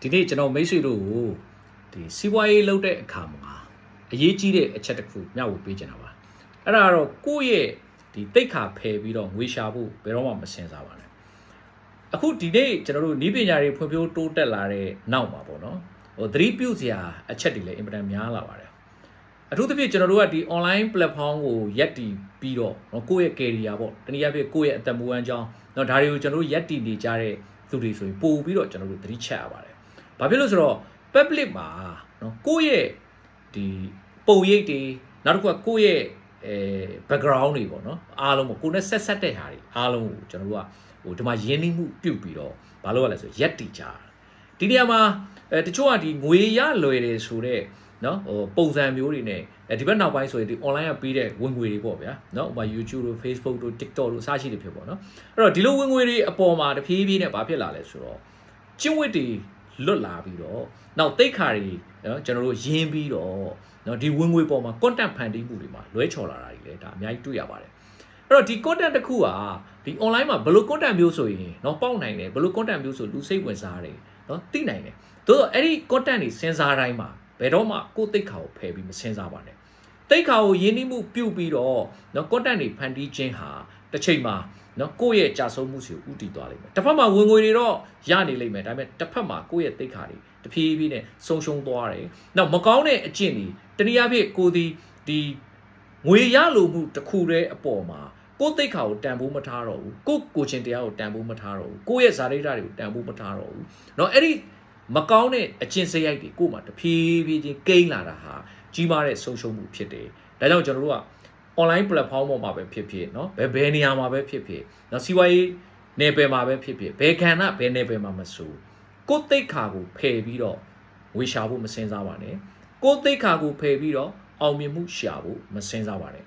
ဒီနေ့ကျွန်တော်မိတ်ဆွေတို့ကိုဒီစီးပွားရေးလုပ်တဲ့အခါမှာအရေးကြီးတဲ့အချက်တစ်ခုမျှဝေပေးချင်တာပါအဲ့ဒါကတော့ကိုယ့်ရဲ့ဒီတိတ်ခါဖယ်ပြီးတော့ငွေရှာဖို့ဘယ်တော့မှမစင်စားပါနဲ့အခုဒီနေ့ကျွန်တော်တို့ဤပညာတွေဖွံ့ဖြိုးတိုးတက်လာတဲ့နောက်မှာပေါ့နော်ဟိုသတိပြုစရာအချက်တွေလည်းအင်မတန်များလာပါတယ်အထူးသဖြင့်ကျွန်တော်တို့ကဒီ online platform ကိုရက်တည်ပြီးတော့เนาะကိုယ့်ရဲ့ career ပေါ့တနည်းအားဖြင့်ကိုယ့်ရဲ့အသက်မွေးဝမ်းကြောင်းเนาะဒါတွေကိုကျွန်တော်တို့ရက်တည်နေကြတဲ့သူတွေဆိုရင်ပို့ပြီးတော့ကျွန်တော်တို့သတိချက်ရပါတယ်။ ် ဘာဖြစ်လို့ဆိုတော့ public မှာနော်ကိုယ့်ရဲ့ဒီပုံရိပ်တွေနောက်တစ်ခုကကိုယ့်ရဲ့အဲ background တွေပေါ့နော်အားလုံးပေါ့ကိုနဲ့ဆက်ဆက်တဲ့ဟာတွေအားလုံးကိုကျွန်တော်တို့ကဟိုဒီမှာရင်းနှီးမှုပြုတ်ပြီးတော့ဘာလို့ရလဲဆိုရက်တီကြဒီနေရာမှာအဲတချို့ကဒီငွေရလွယ်တယ်ဆိုတော့နော်ဟိုပုံစံမျိုးတွေနဲ့အဲဒီဘက်နောက်ပိုင်းဆိုရင်ဒီ online ကပေးတဲ့ဝင်ငွေတွေပေါ့ဗျာနော်ဥပမာ YouTube တို့ Facebook တို့ TikTok တို့အစရှိတွေဖြစ်ပေါ့နော်အဲ့တော့ဒီလိုဝင်ငွေတွေအပေါ်မှာတဖြည်းဖြည်းနဲ့ဘာဖြစ်လာလဲဆိုတော့ကျင့်ဝတ်တွေ လွတ်လာပြီးတော့နောက်တိတ်ခါတွေနော်ကျွန်တော်တို့ယင်းပြီးတော့နော်ဒီဝင်ငွေပေါ်မှာ content ဖန်တီးမှုတွေမှာလွဲချော်လာတာတွေလည်းဒါအများကြီးတွေ့ရပါတယ်အဲ့တော့ဒီ content တစ်ခုကဒီ online မှာဘယ်လို content မျိုးဆိုရင်เนาะပေါက်နိုင်တယ်ဘယ်လို content မျိုးဆိုလူစိတ်ဝင်စားတယ်เนาะသိနိုင်တယ်သို့တော့အဲ့ဒီ content တွေစဉ်းစားတိုင်းမှာဘယ်တော့မှကိုယ်သိက္ခာကိုဖယ်ပြီးမစဉ်းစားပါနဲ့သိက္ခာကိုယဉ်နှိမှုပြုတ်ပြီးတော့เนาะ content တွေဖန်တီးခြင်းဟာ တစ်ချိန်မှာเนาะကိုယ့်ရဲ့ကြာဆုံးမှုစီကိုဥတည်သွားလိမ့်မယ်တစ်ဖက်မှာဝင်ငွေတွေတော့ရနေလိမ့်မယ်ဒါပေမဲ့တစ်ဖက်မှာကိုယ့်ရဲ့သိက္ခာတွေတဖြည်းဖြည်းနဲ့ဆုံးရှုံးသွားတယ်နောက်မကောင်းတဲ့အကျင့်တွေတနည်းအားဖြင့်ကိုယ်ဒီဒီငွေရလိုမှုတစ်ခုတည်းအပေါ်မှာကိုယ်သိက္ခာကိုတန်ဖိုးမထားတော့ဘူးကိုယ်ကိုယ်ချင်းတရားကိုတန်ဖိုးမထားတော့ဘူးကိုယ့်ရဲ့ဇာတိဓာတ်တွေကိုတန်ဖိုးမထားတော့ဘူးเนาะအဲ့ဒီမကောင်းတဲ့အကျင့်စရိုက်တွေကိုယ်မှာတဖြည်းဖြည်းချင်းကိန်းလာတာဟာကြီးမားတဲ့ဆုံးရှုံးမှုဖြစ်တယ်ဒါကြောင့်ကျွန်တော်တို့က online platform ပေါ်မှာပဲဖြစ်ဖြစ်เนาะဘယ်ဘယ်နေရာမှာပဲဖြစ်ဖြစ်เนาะစီးပွားရေးနယ်ပယ်မှာပဲဖြစ်ဖြစ်ဘယ်ခန္ဓာဘယ်နယ်ပယ်မှာမဆိုကိုယ်သိက္ခာကိုဖယ်ပြီးတော့ဝေရှာဖို့မစင်စားပါနဲ့ကိုယ်သိက္ခာကိုဖယ်ပြီးတော့အောင်မြင်မှုရှာဖို့မစင်စားပါနဲ့